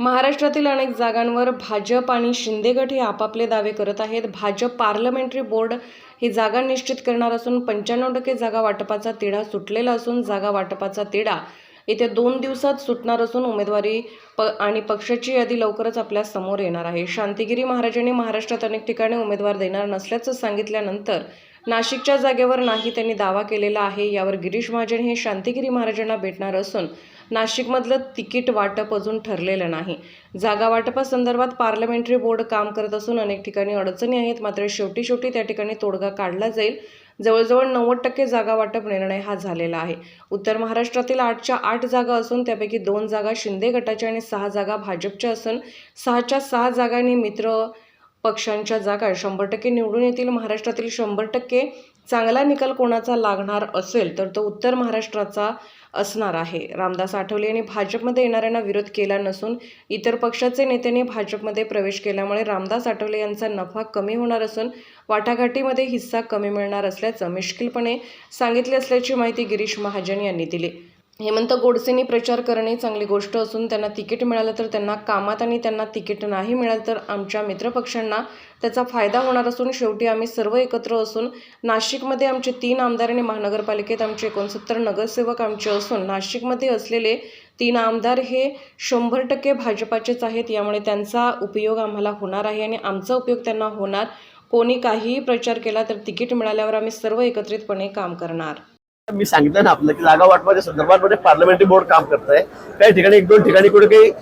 महाराष्ट्रातील अनेक जागांवर भाजप आणि शिंदे गट हे आपापले दावे करत आहेत. भाजप पार्लमेंटरी बोर्ड ही जागा निश्चित करणार असून पंच्याण्णव टक्के जागा वाटपाचा तिढा सुटलेला असून जागा वाटपाचा तिढा येत्या दोन दिवसात सुटणार असून उमेदवारी प आणि पक्षाची यादी लवकरच आपल्यासमोर येणार आहे. शांतिगिरी महाराजांनी महाराष्ट्रात अनेक ठिकाणी उमेदवार देणार नसल्याचं सांगितल्यानंतर नाशिकच्या जागेवर नाही त्यांनी दावा केलेला आहे. यावर गिरीश महाजन हे शांतिगिरी महाराजांना भेटणार असून नाशिकमधलं तिकीट वाटप अजून ठरलेलं नाही. जागा वाटपासंदर्भात पार्लमेंटरी बोर्ड काम करत असून अनेक ठिकाणी अडचणी आहेत मात्र शेवटी शेवटी त्या ठिकाणी तोडगा काढला जाईल. जवळजवळ नव्वद टक्के जागा वाटप निर्णय हा झालेला आहे. उत्तर महाराष्ट्रातील आठच्या आठ जागा असून त्यापैकी दोन जागा शिंदे गटाच्या आणि सहा जागा भाजपच्या असून सहाच्या सहा जागांनी मित्र पक्षांच्या जागा शंभर टक्के निवडून येतील. महाराष्ट्रातील शंभर टक्के चांगला निकाल कोणाचा लागणार असेल तर तो उत्तर महाराष्ट्राचा असणार आहे. रामदास आठवले यांनी भाजपमध्ये येणाऱ्यांना विरोध केला नसून इतर पक्षाचे नेत्यांनी भाजपमध्ये प्रवेश केल्यामुळे रामदास आठवले यांचा नफा कमी होणार असून वाटाघाटीमध्ये हिस्सा कमी मिळणार असल्याचं मिश्किलपणे सांगितले असल्याची माहिती गिरीश महाजन यांनी दिली. हेमंत गोडसेंनी प्रचार करणे चांगली गोष्ट असून त्यांना तिकीट मिळालं तर त्यांना कामात आणि त्यांना तिकीट नाही मिळालं तर आमच्या मित्रपक्षांना त्याचा फायदा होणार असून शेवटी आम्ही सर्व एकत्र असून नाशिकमध्ये आमचे तीन आमदार आणि महानगरपालिकेत आमचे एकोणसत्तर नगरसेवक आमचे असून नाशिकमध्ये असलेले तीन आमदार हे शंभर टक्के भाजपाचेच आहेत. यामुळे त्यांचा उपयोग आम्हाला होणार आहे आणि आमचा उपयोग त्यांना होणार. कोणी काहीही प्रचार केला तर तिकीट मिळाल्यावर आम्ही सर्व एकत्रितपणे काम करणार. मी सांगितलं ना आपलं की जागा वाटपाच्या संदर्भामध्ये पार्लमेंटरी बोर्ड काम करत आहे काही ठिकाणी एक दोन ठिकाणी कुठे काही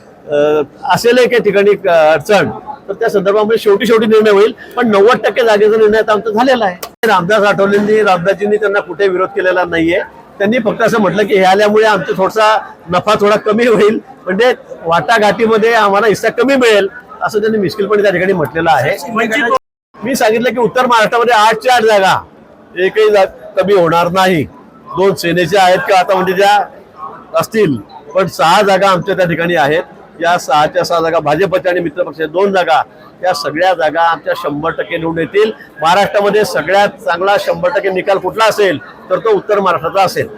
असेल काही ठिकाणी अडचण तर त्या संदर्भामध्ये शेवटी शेवटी निर्णय होईल. पण नव्वद टक्के जागेचा निर्णय आता आमचा झालेला आहे. रामदास आठवलेंनी रामदासजींनी त्यांना कुठे विरोध केलेला नाहीये. त्यांनी फक्त असं म्हटलं की हे आल्यामुळे आमचा थोडासा नफा थोडा कमी होईल. म्हणजे वाटाघाटीमध्ये आम्हाला हिस्सा कमी मिळेल असं त्यांनी मिश्किलपणे त्या ठिकाणी म्हटलेलं आहे. मी सांगितलं की उत्तर महाराष्ट्रामध्ये आठच्या आठ जागा एकही कमी होणार नाही. दोन सेनेच्या आहेत का आता म्हणजे ज्या असतील पण सहा जागा आमच्या त्या ठिकाणी आहेत. या सहाच्या सहा जागा भाजपच्या आणि मित्रपक्षाच्या दोन जागा या सगळ्या जागा आमच्या शंभर टक्के निवडून येतील. महाराष्ट्रामध्ये सगळ्यात चांगला शंभर टक्के निकाल कुठला असेल तर तो उत्तर महाराष्ट्राचा असेल.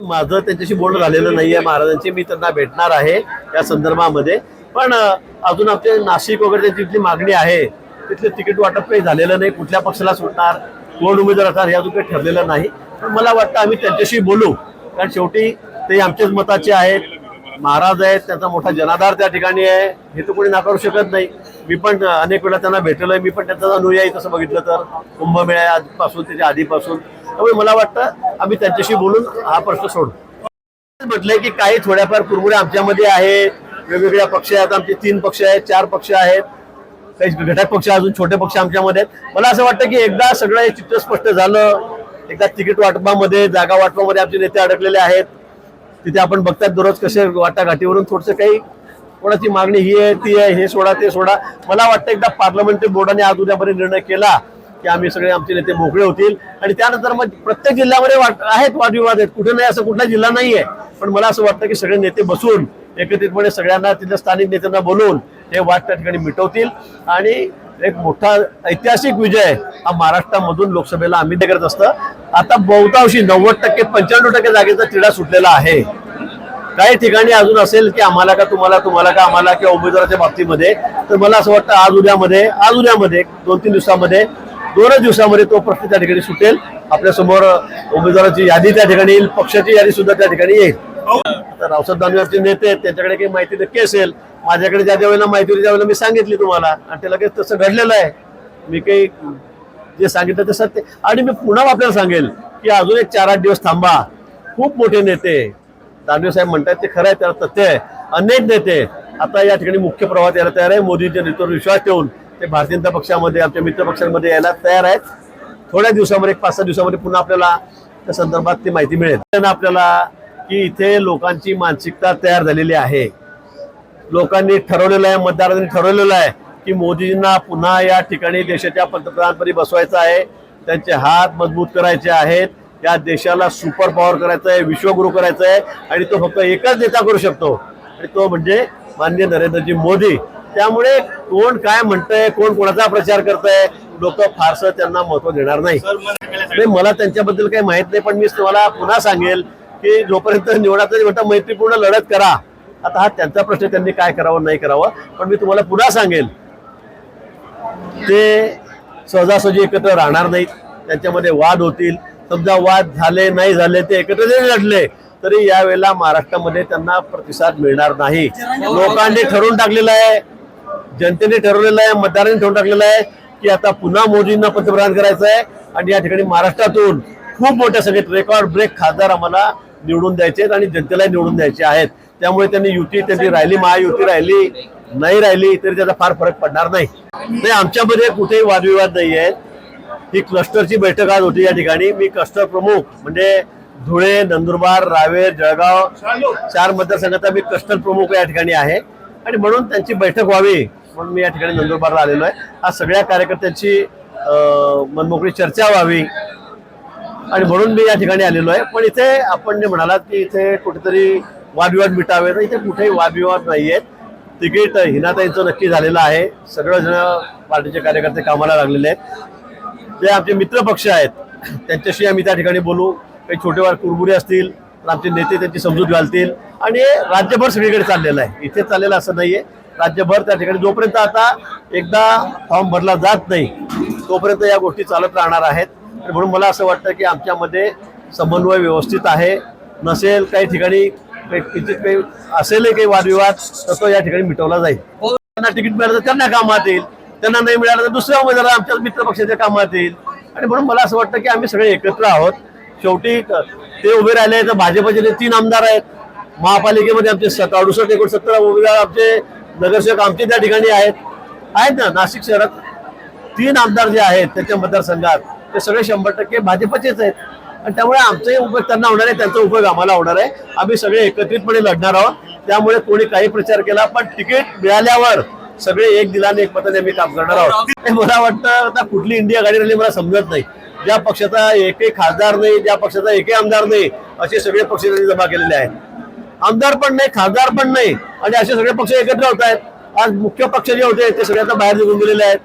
माझं त्यांच्याशी बोलणं झालेलं नाही आहे महाराजांची मी त्यांना भेटणार आहे या संदर्भामध्ये. पण अजून आपले नाशिक वगैरे त्यांची जिथली मागणी आहे तिथले तिकीट वाटप काही झालेलं नाही कुठल्या पक्षाला सुटणार कोण उमेदवार असणार हे अजून काही ठरलेलं नाही. पण मला वाटतं आम्ही त्यांच्याशी बोलू. कारण शेवटी ते आमच्याच मताचे आहेत. महाराज आहेत त्यांचा मोठा जनाधार त्या ठिकाणी आहे. हे तर कोणी नाकारू शकत नाही. मी पण अनेक वेळा त्यांना भेटलोय. मी पण त्यांचा अनुयायी तसं बघितलं तर. कुंभमेळ्या आधीपासून त्याच्या आधीपासून. त्यामुळे मला वाटतं आम्ही त्यांच्याशी बोलून हा प्रश्न सोडू. म्हटलंय की काही थोड्याफार कुरमुरे आमच्यामध्ये आहेत. वेगवेगळ्या पक्ष आहेत. आमचे तीन पक्ष आहेत चार पक्ष आहेत. काही घटक पक्ष अजून छोटे पक्ष आमच्यामध्ये आहेत. मला असं वाटतं की एकदा सगळं हे चित्र स्पष्ट झालं एकदा तिकीट वाटपामध्ये जागा वाटपामध्ये आमचे नेते अडकलेले आहेत. तिथे आपण बघतात दररोज कसे वाटाघाटीवरून थोडंसं काही कोणाची मागणी ही आहे ती आहे हे सोडा ते सोडा. मला वाटतं एकदा पार्लमेंटरी बोर्डाने आज उद्यापर्यंत निर्णय केला की आम्ही सगळे आमचे नेते मोकळे होतील. आणि त्यानंतर मग प्रत्येक जिल्ह्यामध्ये वाट आहेत वादविवाद आहेत. कुठे नाही असं कुठला जिल्हा नाहीये. पण मला असं वाटतं की सगळे नेते बसून एकत्रितपणे सगळ्यांना तिथल्या स्थानिक नेत्यांना बोलवून हे वाद त्या ठिकाणी मिटवतील. आणि एक मोठा ऐतिहासिक विजय हा महाराष्ट्रामधून लोकसभेला आम्ही ते करत असतं. आता बहुतांशी नव्वद टक्के पंच्याण्णव टक्के जागेचा तिढा सुटलेला आहे. काही ठिकाणी अजून असेल की आम्हाला का तुम्हाला तुम्हाला का आम्हाला किंवा उमेदवाराच्या बाबतीमध्ये तर मला असं वाटतं आज उद्यामध्ये आज उद्यामध्ये दोन तीन दिवसामध्ये दोनच दिवसामध्ये तो प्रश्न त्या ठिकाणी सुटेल. आपल्यासमोर उमेदवाराची यादी त्या ठिकाणी येईल पक्षाची यादी सुद्धा त्या ठिकाणी येईल. आता रावसाहेब दानवेचे नेते त्यांच्याकडे काही माहिती नक्की असेल माझ्याकडे ज्या ज्या वेळेला माहिती होती त्यावेळेला मी सांगितली तुम्हाला आणि ते लगेच तसं घडलेलं आहे मी काही जे सांगितलं ते सत्य आणि मी पुन्हा आपल्याला सांगेल की अजून एक चार आठ दिवस थांबा. खूप मोठे नेते दानवे साहेब म्हणतात ते खरं आहे त्याला तथ्य आहे. अनेक नेते आता या ठिकाणी मुख्य प्रवाहात यायला तयार आहे. मोदींच्या नेतृत्वावर विश्वास ठेवून ते भारतीय जनता पक्षामध्ये आमच्या मित्र पक्षांमध्ये यायला तयार आहेत. थोड्या दिवसामध्ये एक पाच सहा दिवसामध्ये पुन्हा आपल्याला त्या संदर्भात ती माहिती मिळेल. त्यांना आपल्याला की इथे लोकांची मानसिकता तयार झालेली आहे. लोकांनी ठरवलेलं आहे मतदारांनी ठरवलेलं आहे की मोदींना पुन्हा या ठिकाणी देशाच्या पंतप्रधानपदी बसवायचं आहे. त्यांचे हात मजबूत करायचे आहेत. या देशाला सुपर पॉवर करायचं आहे विश्वगुरु करायचं आहे आणि तो फक्त एकच नेता करू शकतो. आणि तो म्हणजे माननीय नरेंद्रजी मोदी. त्यामुळे कोण काय म्हणतंय कोण कोणाचा प्रचार करतंय लोक फारसं त्यांना महत्त्व देणार नाही. म्हणजे मला त्यांच्याबद्दल काही माहीत नाही पण मी तुम्हाला पुन्हा सांगेल की जोपर्यंत निवडाचं म्हणता मैत्रीपूर्ण लढत करा आता हा त्यांचा प्रश्न त्यांनी काय करावं नाही करावं. पण मी तुम्हाला पुन्हा सांगेल ते सहजासहजी एकत्र राहणार नाहीत. त्यांच्यामध्ये वाद होतील. समजा वाद झाले नाही झाले ते एकत्र जरी लढले तरी यावेळेला महाराष्ट्रामध्ये त्यांना प्रतिसाद मिळणार नाही. लोकांनी ठरवून टाकलेलं आहे जनतेने ठरवलेलं आहे मतदारांनी ठरवून टाकलेलं आहे की आता पुन्हा मोदींना पंतप्रधान करायचं आहे. आणि या ठिकाणी महाराष्ट्रातून खूप मोठ्या संख्येत रेकॉर्ड ब्रेक खासदार आम्हाला निवडून द्यायचे आहेत आणि जनतेला निवडून द्यायचे आहेत. त्यामुळे त्यांनी युती त्यांची राहिली महायुती राहिली नाही राहिली तरी त्याचा फार फरक पडणार नाही. नाही आमच्यामध्ये कुठेही वादविवाद नाही आहेत ही क्लस्टरची बैठक आज होती या ठिकाणी. मी क्लस्टर प्रमुख म्हणजे धुळे नंदुरबार रावेर जळगाव चार मतदारसंघाचा मी क्लस्टर प्रमुख या ठिकाणी आहे. आणि म्हणून त्यांची बैठक व्हावी म्हणून मी या ठिकाणी नंदुरबारला आलेलो आहे. आज सगळ्या कार्यकर्त्यांची मनमोकळी चर्चा व्हावी. आणि म्हणून मी या ठिकाणी आलेलो आहे. पण इथे आपण जे म्हणालात की इथे कुठेतरी वादविवाद मिटावे तर इथे कुठेही वादविवाद नाही आहेत तिकीट हिनाताईंचं नक्की झालेलं आहे. सगळेजण पार्टीचे कार्यकर्ते कामाला लागलेले आहेत. जे आमचे मित्रपक्ष आहेत त्यांच्याशी आम्ही त्या ठिकाणी बोलू. काही छोटेवार कुरबुरे असतील तर आमचे नेते त्यांची समजूत घालतील. आणि हे राज्यभर सगळीकडे चाललेलं आहे. इथे चाललेलं असं नाहीये. राज्यभर त्या ठिकाणी जोपर्यंत आता एकदा फॉर्म भरला जात नाही तोपर्यंत या गोष्टी चालत राहणार आहेत. म्हणून मला असं वाटतं की आमच्यामध्ये समन्वय व्यवस्थित आहे. नसेल काही ठिकाणी काही किंचित काही असेलही काही वादविवाद तर तो या ठिकाणी मिटवला जाईल. त्यांना तिकीट मिळालं तर त्यांना कामात येईल. त्यांना नाही मिळालं तर दुसऱ्या उमेदवार आमच्या मित्र पक्षाच्या कामात येईल. आणि म्हणून मला असं वाटतं की आम्ही सगळे एकत्र आहोत. शेवटी ते उभे राहिले तर भाजपचे ते तीन आमदार आहेत. महापालिकेमध्ये आमचे सत अडुसष्ट एकोणसत्तर उमेदवार आमचे नगरसेवक आमचे त्या ठिकाणी आहेत. आहेत ना नाशिक शहरात तीन आमदार जे आहेत त्याच्या मतदारसंघात ते सगळे शंभर टक्के भाजपचेच आहेत. आणि त्यामुळे आमचाही उपयोग त्यांना होणार आहे त्यांचा उपयोग आम्हाला होणार आहे. आम्ही सगळे एकत्रितपणे लढणार आहोत. त्यामुळे कोणी काही प्रचार केला पण तिकीट मिळाल्यावर सगळे एक दिलाने एक मताने आम्ही काम करणार आहोत. मला वाटतं आता कुठली इंडिया गाडी राहिली मला समजत नाही. ज्या पक्षाचा एकही खासदार नाही ज्या पक्षाचा एकही आमदार नाही असे सगळे पक्ष त्यांनी जमा केलेले आहेत. आमदार पण नाही खासदार पण नाही आणि असे सगळे पक्ष एकत्र होत आहेत. आज मुख्य पक्ष जे होते ते सगळे आता बाहेर निघून गेलेले आहेत.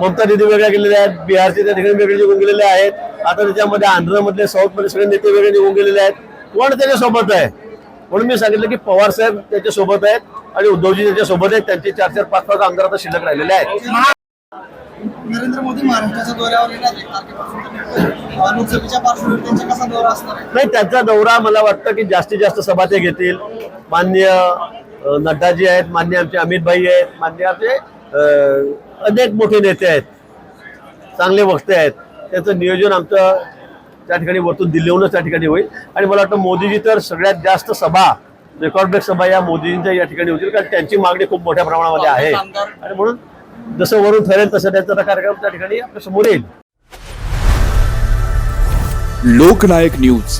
ममता दिदी वेगळ्या गेलेल्या आहेत बिहारचे त्या ठिकाणी वेगळे निघून गेलेले आहेत. आता त्याच्यामध्ये आंध्रमधले साऊथमधले सगळे नेते वेगळे निघून गेलेले आहेत. कोण त्याच्या सोबत आहे? म्हणून मी सांगितलं की पवार साहेब त्याच्या सोबत आहेत आणि उद्धवजी त्याच्या सोबत आहेत. त्यांचे चार चार पाच पाच आमदार आता शिल्लक राहिलेले आहेत. नरेंद्र मोदी महाराष्ट्राच्या दौऱ्यावर नाही त्यांचा दौरा मला वाटतं की जास्तीत जास्त सभा ते घेतील मान्य नड्डाजी आहेत मान्य आमचे अमित भाई आहेत मान्य आमचे अनेक मोठे नेते आहेत. चांगले वक्ते आहेत. त्यांचं नियोजन आमचं त्या ठिकाणी वरतून दिल्लीहूनच त्या ठिकाणी होईल. आणि मला वाटतं मोदीजी तर सगळ्यात जास्त सभा रेकॉर्ड ब्रेक सभा या मोदींच्या या ठिकाणी होतील कारण त्यांची मागणी खूप मोठ्या प्रमाणामध्ये आहे. आणि म्हणून जसं वरून ठरेल तसं त्यांचा कार्यक्रम त्या ठिकाणी आपल्यासमोर येईल. लोकनायक न्यूज.